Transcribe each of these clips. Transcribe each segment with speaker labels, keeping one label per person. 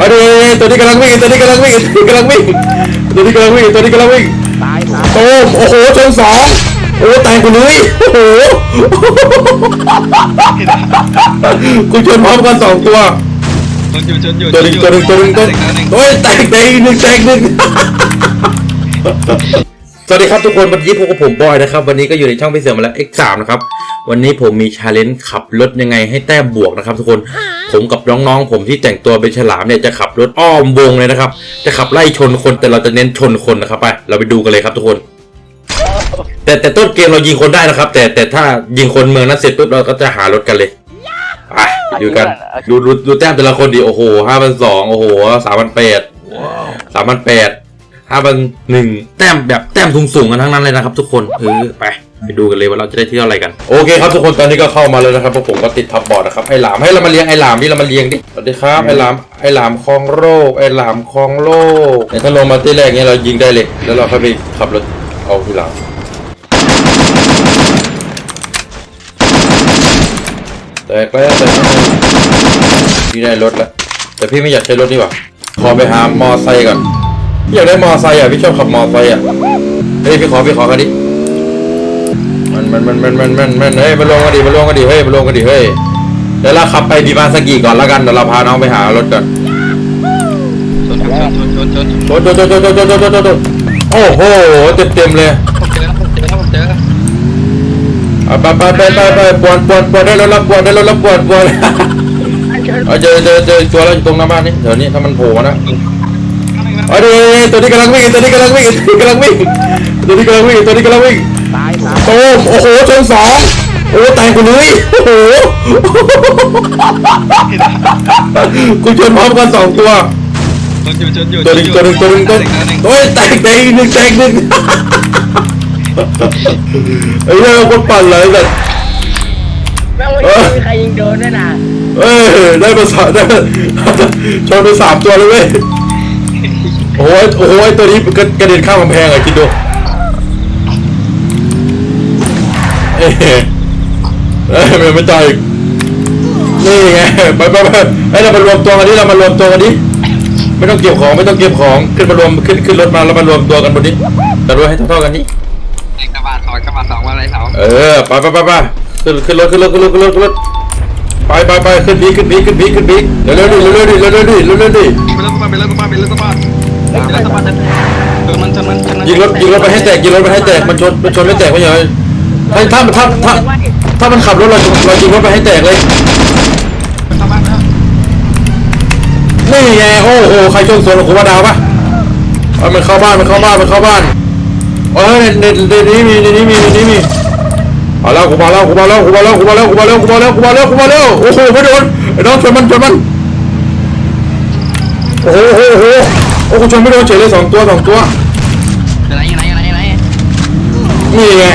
Speaker 1: เอาดิตัวนี้กำลังวิ่งตัวนี้กำลังวิ่งตัวนี้กำลังวิ่งตัวนี้กำลังวิ่งตัวนี้กำลังวิ่ง
Speaker 2: ตายตาย
Speaker 1: โอ้โอ้โหชนสองโอ้แตกไปเลยโอ้โหกูชนพร้อมกันสองตัว
Speaker 3: ชนอยู่ชนอยู่
Speaker 1: ตัวหนึ่งตัวหนึ่งตัวหนึ่งตัวนึงโอ้ยแตกแตกหนึ่งแตกหนึ่งสวัสดีครับทุกคนวันนี้พบกับผมบอยนะครับ วันนี้ก็อยู่ในช่องพี่เสือมาแล้ว X3 นะครับ วันนี้ผมมีชาเลนจ์ขับรถยังไงให้แต้มบวกนะครับทุกคนผมกับน้องๆ ผมที่แต่งตัวเป็นฉลามเนี่ยจะขับรถอ้อมวงเลยนะครับ จะขับไล่ชนคนแต่เราจะเน้นชนคนนะครับไปเราไปดูกันเลยครับทุกคน แต่แต่ต้นเกมเรายิงคนได้นะครับ แต่แต่ถ้ายิงคนเมืองนั้นเสร็จปุ๊บเราก็จะหารถกันเลยไปดูกันดูดูดูแต้มแต่ละคนดิโอ้โหห้าพันสองโอ้โหสามพันแปดสามพันแปดห้าพันหนึ่งแต้มแบบแต้มสูงสูงๆกันทั้งนั้นเลยนะครับ ทุกคนเออไป ไปดูกันเลยว่าเราจะได้เที่ยวอะไรกัน โอเคครับทุกคนตอนนี้ก็เข้ามาเลยนะครับพวกผมก็ติดทับบอร์ดนะครับไอ้หลามให้เรามาเลี้ยงไอ้หลามดิเรามาเลี้ยงดิสวัสดีครับไอ้หลามไอ้หลามคลองโลกไอ้หลามคลองโลกเนี่ยถ้าลงมาที่แรกเนี้ยเรายิงได้เลย แล้วเราค่อยไปขับรถเอาที่หลังแตกแล้วแตกแล้วพี่ได้รถแล้ว แต่พี่ไม่อยากใช้รถนี่หว่าขอไปหามอไซค์ก่อนพี่อยากได้มอไซค์อะพี่ชอบขับมอไซค์อะเฮ้ยพี่ขอพี่ขอกันดิ มันมันมันมันมันมันเฮ้ยมันลงกันดีมันลงกันดีเฮ้ยมันลงกันดีเฮ้ยเดี๋ยวเราขับไปดีมาสกีก่อนแล้วกันเดี๋ยวเราพาน้องไปหารถก่อน
Speaker 3: ชนชนชนชนชน
Speaker 1: ชนชนชนชนชนชนดโดดโดโอ้โหเต็มเต็มเลย
Speaker 3: เจอแล้วผมเจอแล้ว
Speaker 1: ไปไปไปไปไปปวดปวดปวดได้รถแล้วปวดได้รถแล้วปวดปวดเอาเจอเจอเจอตัวเราอยู่ตรงหน้าบ้านนี่เดี๋ยวนี้ถ้ามันโผล่นะเอาดิตัวนี้กำลังวิ่งตัวนี้กำลังวิ่งตัวนี้กำลังวิ่งตัวนี้กำลังวิ่งตัวนี้กำลังวิ่ง
Speaker 2: ตายตาย
Speaker 1: โอ้มโอ้โหชนสองโอ้แตกไปเลยโอ้โหกูชนพร้อมกันสองตัว
Speaker 3: ชนอยู่ชนอยู่
Speaker 1: ตัวหนึ่งตัวหนึ่งตัวหนึ่งตัวหนึ่งโอ้ยแตกแตกอีกหนึ่งแตกหนึ่งไอ้เรื่องคนปั่นเลยแบบ
Speaker 2: แม่งไม่มีใครยิงโดนด้วยนะ
Speaker 1: เอ้ยได้มาสามได้มาชนไปสามตัวเลยเว้ยโอ้ยโอ้ยตัวนี้กระกระเด็นข้ามกำแพงอะคิดดู เอ้ยเอ้ยมันไม่ตายนี่ไงไปไปไปให้เรามารวมตัวกันดิเรามารวมตัวกันดิไม่ต้องเก็บของไม่ต้องเก็บของขึ้นมารวมขึ้นขึ้นรถมาแล้วมารวมตัวกันบนนี้แต่รวมให้เท่าๆกันนี่
Speaker 3: กระบะสองกระบะสองมาอะไรสอง
Speaker 1: เออไปไปไปไปขึ้นขึ้นรถขึ้นรถขึ้นรถขึ้นรถขึ้นรถไปไปไปขึ้นบีขึ้นบีขึ้นบีขึ้นบีเร็วเร็วดิเร็วเร็วดิเร็วเร็วดิเร็วเร็วดิ
Speaker 3: ไปรถสปาร์ไปรถสปาร์ไปรถสปาร์ไปรถสปาร์ชนมันชนมันชนมัน
Speaker 1: ยิงรถยิงรถไปให้แตกยิงรถไปให้แตกมันชนมันชนไม่แตกไม่ใช่ ถ้าถ้าถ้าถ้าถ้ามันขับรถเราเรายิงรถไปให้แตกเลย
Speaker 3: สปาร์นะ
Speaker 1: นี่ไงโอ้โหใครชนสวนของวดาวปะเอามันเข้าบ้านมันเข้าบ้านมันเข้าบ้านเอ้ยในในในนี้มีในนี้มีในนี้มีเอาแล้วกูมาแล้วกูมาแล้วกูมาแล้วกูมาแล้วกูมาแล้วกูมาแล้วกูมาแล้วกูมาแล้วโอ้โหไม่โดนไอ้น้องชนมันชนมันโอ้โหโอ้โหโอ้โหกูชนไม่โดนเฉยเลยสองตัวสองตัว
Speaker 3: ไหนไหนไหนไหน
Speaker 1: นี่ไง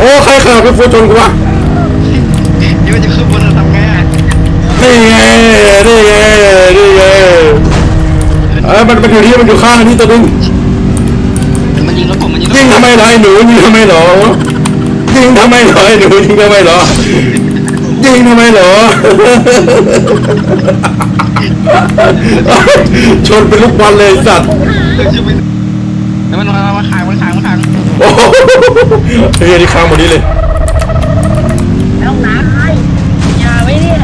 Speaker 1: โอ้ใครขับไปฟูชนกูวะ
Speaker 3: นี่มันจะขึ้นบนทำไงอะ
Speaker 1: นี่ไงนี่ไงนี่ไงเอ้ยมันมันอยู่ที่มันอยู่ข้างนี่ตัวนึง
Speaker 3: มันยิงรถผมมันยิงรถ
Speaker 1: ยิงทำไมเหรอไอ้หนูยิงทำไมเหรอยิงทำไมเหรอไอ้หนูยิงทำไมเหรอยิงทำไมเหรอชนเป็นลูกบอลเลยสัตว์
Speaker 3: แล้วมันมามาขายมันขายมันขาย
Speaker 1: โอ้โหเฮ้ยนี่ค้างหมดนี้เลย
Speaker 2: แล้วน้ำไอ้ยาไว้เนี่ย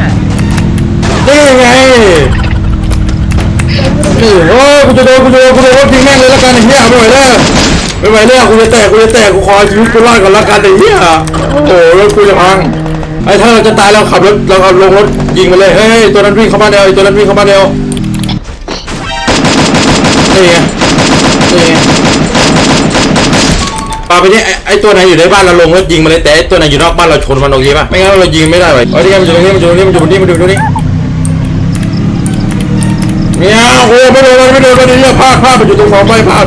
Speaker 1: นี่ไงนี่โอ้ยกูจะโดนกูจะโดนกูจะโดนทิ้งแม่งเลยละกันไอ้เหี้ยไม่ไหวแล้วไม่ไหวแล้วกูจะแตกกูจะแตกกูขอชีวิตกูรอดก่อนละกันไอ้เหี้ยโอ้โหรถกูจะพังไอ้ถ้าเราจะตายเราขับรถเราเอาลงรถยิงไปเลยเฮ้ยตัวนั้นวิ่งเข้ามาเร็วไอ้ตัวนั้นวิ่งเข้ามาเร็วนี่ไง นี่ไงปาไปนี่ไอ้ไอ้ตัวไหนอยู่ในบ้านเราลงรถยิงมาเลยแต่ไอ้ตัวไหนอยู่นอกบ้านเราชนมันโอเคป่ะไม่งั้นเรายิงไม่ได้เว้ยไอ้ที่ไงมันอยู่ตรงนี้มันอยู่ตรงนี้มันอยู่ตรงนี้มันอยู่ตรงนี้เมียโอ้ไม่โดนไม่โดนไม่โดนเนี่ยพลาดพลาดไปอยู่ตรงเสาไฟพลาด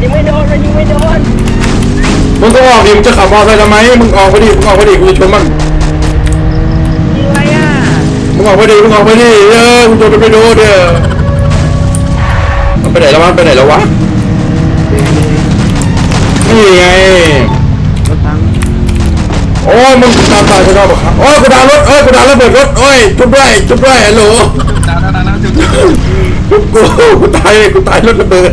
Speaker 2: ยิงไม่โดนมันยิงไม่โดน
Speaker 1: มึงก็ออกดิมึงจะขับมอเตอร์ไซค์ทำไมมึงออกไปดิมึงออกไปดิกูจะชนมัน
Speaker 2: ยิงอะไรอะ
Speaker 1: มึงออกไปดิมึงออกไปดิเออกูจะไปโดนเด้อมัน ไปไหนแล้ววะไปไหนแล้ววะนี่ไง
Speaker 2: รถทั้ง
Speaker 1: โอ้ยมึงตามตายจะนอกปะครับโอ้ยกูดาวรถเอ้ยกูดาวระเบิดรถโอ้ยจุดด้วยจุดด้วยฮัลโหล
Speaker 3: ดาวดาวดาวดาวจุดจุด
Speaker 1: กูกูกูตายกูตายรถระเบิด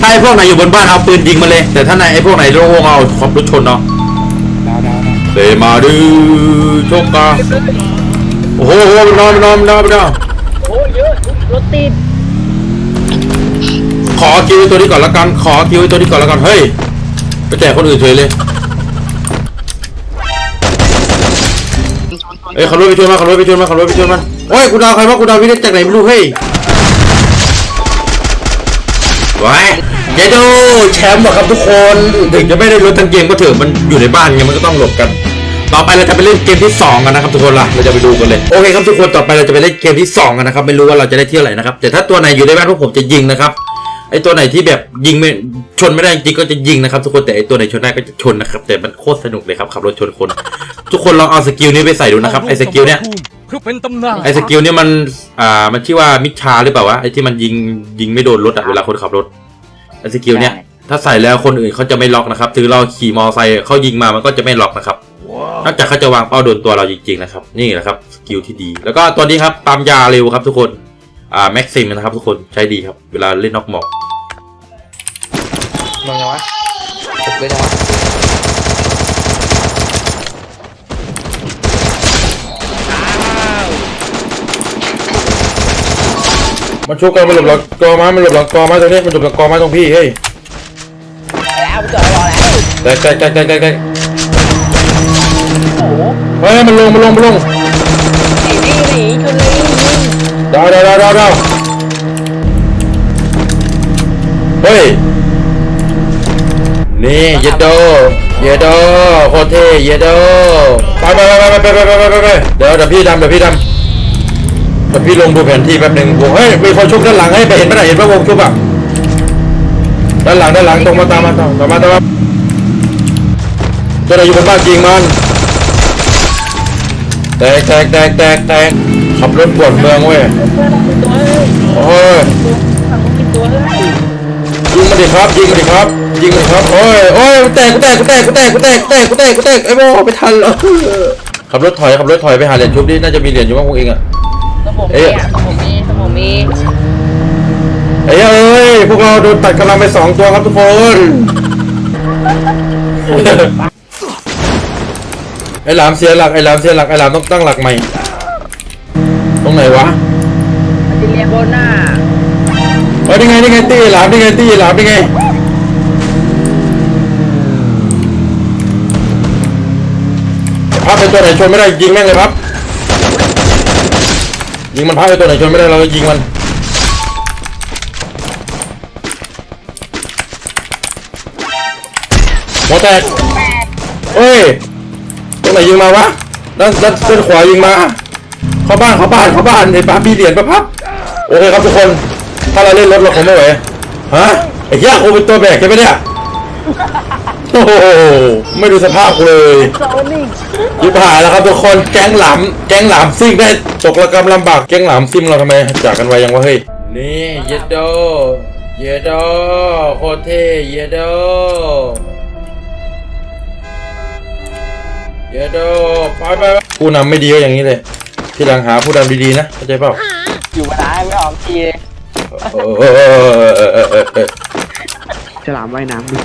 Speaker 1: ถ้าไอ้พวกไหนอยู่บนบ้านเอาปืนยิงมาเลย แต่ถ้าไหนไอ้พวกไหนโล่งเอาขับรถชนเนาะ
Speaker 3: ดาวดาวดาว
Speaker 1: เดมาดูโชคกาโอ้โหมันนอนมันนอนมันนอนมันนอน
Speaker 2: โอ้ยเยอะรถติด
Speaker 1: ขอคิวไอ้ตัวนี้ก่อนละกัน ขอคิวไอ้ตัวนี้ก่อนละกัน เฮ้ย ไปแจกคนอื่นเฉยเลย เอ้ยขับรถไปชนมาขับรถไปชนมาขับรถไปชนมันโอ้ยกูดาวใครวะกูดาววินิจจากไหนไม่รู้เฮ้ยไว้เยโดแชมป์อะครับทุกคน ถึงจะไม่ได้รถทั้งเกมก็เถอะมันอยู่ในบ้านไงมันก็ต้องหลบกัน ต่อไปเราจะไปเล่นเกมที่ 2 กันนะครับทุกคนล่ะเราจะไปดูกันเลยโอเคครับทุกคนต่อไปเราจะไปเล่นเกมที่ 2 กันนะครับไม่รู้ว่าเราจะได้เที่ยวไหนนะครับแต่ถ้าตัวไหนอยู่ในบ้านพวกผมจะยิงนะครับไอตัวไหนที่แบบยิงไม่ชนไม่ได้จริงก็จะยิงนะครับ ทุกคนแต่ไอตัวไหนชนได้ก็จะชนนะครับแต่มันโคตรสนุกเลยครับขับรถชนคน ทุกคนลองเอาสกิลนี้ไปใส่ดูนะครับไอสกิลเนี้ย
Speaker 4: คือเป็นตำนาน
Speaker 1: ไอสกิลเนี้ยมันอ่ามันชื่อว่ามิชชาหรือเปล่าวะไอที่มันยิงยิงไม่โดนรถอะเวลาคนขับรถไอสกิลเนี้ยถ้าใส่แล้วคนอื่นเขาจะไม่ล็อกนะครับ ถือเราขี่มอไซค์เขายิงมามันก็จะไม่ล็อกนะครับ นอกจากเขาจะวางเป้าโดนตัวเราจริงๆนะครับ นี่แหละครับสกิลที่ดี แล้วก็ตัวนี้ครับปั๊มยาเร็วครับทุกคนอ่าแม็กซิมนะครับทุกคนใช้ดีครับ เวลาเล่นนอกหมอก
Speaker 5: มึงยังวะตกเลยจังวะ
Speaker 1: มันชุกกันมันหลบหลังกอไม้มันหลบหลังกอไม้ตรงนี้มันหลบหลังกอไม้ตรงพี่เฮ้ย
Speaker 2: แล้วมันจอดรอแล้ว
Speaker 1: แตกแตกแตกแตกแตกแตก
Speaker 2: โอ้โห
Speaker 1: เฮ้ยมันลงมันลงมันลง
Speaker 2: หนีหนีชนเลยยิง
Speaker 1: ดาวดาวดาวดาวดาวเฮ้ย นี่เยดโดเยดโดโคตรเท่เยดโดไปไปไปไปไปไปไปไปไปไปเดี๋ยวเดี๋ยวพี่ดำเดี๋ยวพี่ดำเดี๋ยวพี่ลงดูแผนที่แป๊บหนึ่งวงเฮ้ยมีคนชุบด้านหลังให้ไปเห็นไหมน่ะเห็นปะวงชุบอะด้านหลังด้านหลังตรงมาตามมาตามตามมาตามมาเจ้าหน้าอยู่บนบ้านยิงมัน แตกแตกแตกแตกแตกขับรถปวดเมืองเว้ย
Speaker 2: เพื่อนต้องเป็นตัวเฮ้ย
Speaker 1: โอ้ย
Speaker 2: ฝั่งต้องเป็นตัวเฮ้ย
Speaker 1: ยิงมาดิครับยิงมาดิครับยิงมาดิครับโอ้ยโอ้ยแตกกูแตกกูแตกกูแตกกูแตกกูแตกกูแตกแตกไอ้โม่ไม่ทันแล้วขับรถถอยขับรถถอยไปหาเหรียญชุบดิน่าจะมีเหรียญอยู่บ้างพวกเองอะ
Speaker 2: สมองมีอะสมองมีสมองมี
Speaker 1: ไอ้เอ้ยพวกเราโดนตัดกำลังไปสองตัวครับทุกคน ไอ้หลามเสียหลักไอ้หลามเสียหลักไอ้หลามต้องตั้งหลักใหม่ ตรงไหนวะ
Speaker 2: มันจะเรียกโบน่า
Speaker 1: เฮ้ยนี่ไงนี่ไงตี้หลามนี่ไงตี้หลามนี่ไงพับเป็นตัวไหนชนไม่ได้ยิงแม่งเลยครับยิงมันพับเป็นตัวไหนชนไม่ได้เราก็ยิงมันหัวแตกเอ้ย ตรงไหนยิงมาวะด้านด้านด้านขวายิงมา เข้าบ้านเข้าบ้านเข้าบ้านไอ้ป้ามีเหรียญปะพับโอเคครับทุกคน ถ้าเราเล่นรถเราคงไม่ไหวฮะไอ้เหี้ยคงเป็นตัวแบกใช่ไหมเนี่ยโอ้โหไม่ดูสภาพเลยยิบหายแล้วครับทุกคนแก๊งหลามแก๊งหลามซิ่งได้ตกระกำลำบากแก๊งหลามซิ่งเราทำไมจากกันไวยังวะเฮ้ยนี่เยดโดเยดโดโคเทเยดโด เยดโดไปไปไปผู้นำไม่ดีก็อย่างนี้เลยทีหลังหาผู้นำดีๆนะเข้าใจเปล่า
Speaker 2: อยู่มาได้ไม่ออกที
Speaker 1: เออเออเออเออเออเออเออ
Speaker 5: ฉลามว่ายน้ำดิ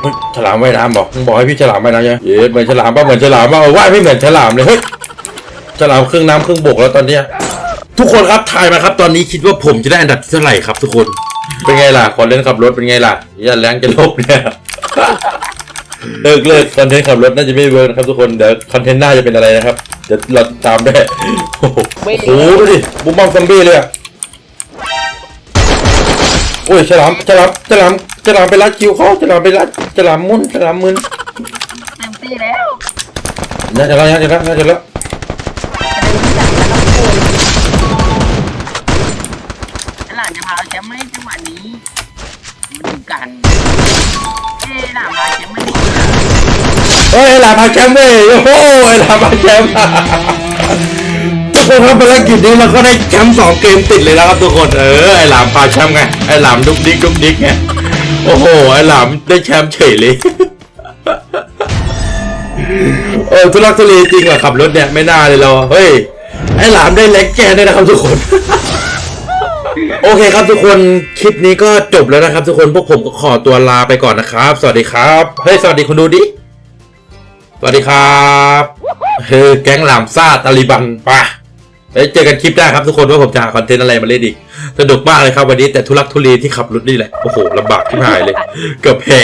Speaker 1: เฮ้ยฉลามว่ายน้ำบอกมึงบอกให้พี่ฉลามว่ายน้ำใช่ไหมเย้เหมือนฉลามป่ะเหมือนฉลามป่ะเออว่ายไม่เหมือนฉลามเลยเฮ้ยฉลามครึ่งน้ำครึ่งบกแล้วตอนเนี้ยทุกคนครับทายมาครับ ตอนนี้คิดว่าผมจะได้อันดับที่เท่าไหร่ครับ ทุกคนเป็นไงล่ะคอนเทนต์ขับรถเป็นไงล่ะอย่าแรงจะลบเนี่ย เลิกเลิกคอนเทนต์ขับรถน่าจะไม่เวิร์กนะครับทุกคนเดี๋ยวคอนเทนต์หน้าจะเป็นอะไรนะครับเดี๋ยวเราตามได้โอ้โหโอ้โหดูดิบุ้มบ้อมซอมบี้เลยอะโอ้ยฉลามฉลามฉลามฉลามไปรัดคิวเขาฉลามไปรัดฉลามมุนฉลามมึน
Speaker 2: เต็มที่แล้ว
Speaker 1: น่าจะแล้วน่าจะแล้วน่าจะแล้ว
Speaker 2: เฮ้
Speaker 1: ยไอหลามาแชมป์เว้ยโอ้โหไอหลามาแชมป์ทุกคนครับภารกิจนี้เราก็ได้แชมป์สองเกมติดเลยนะครับทุกคนเออไอหลามพาแชมป์ไงไอหลามดุกดิกดุกดิกไงโอ้โหไอหลามได้แชมป์เฉยเลยเออทุลักทุเลจริงว่ะขับรถเนี่ยไม่น่าเลยเราเฮ้ยไอหลามได้เล็กแกนด้วยนะครับทุกคนโอเคครับทุกคนคลิปนี้ก็จบแล้วนะครับ ทุกคนพวกผมก็ขอตัวลาไปก่อนนะครับ สวัสดีครับเฮ้ยสวัสดีคนดูดิ วัสดีครับเฮ้ยแก๊งหลามซ่าตาลิบันป่ะไปเจอกันคลิปหน้าครับทุกคนว่าผมจะหาคอนเทนต์อะไรมาเล่นอีก สนุกมากเลยครับวันนี้แต่ทุลักทุเลที่ขับรถนี่แหละ โอ้โหลำบากที่หายเลย เกือบแพ้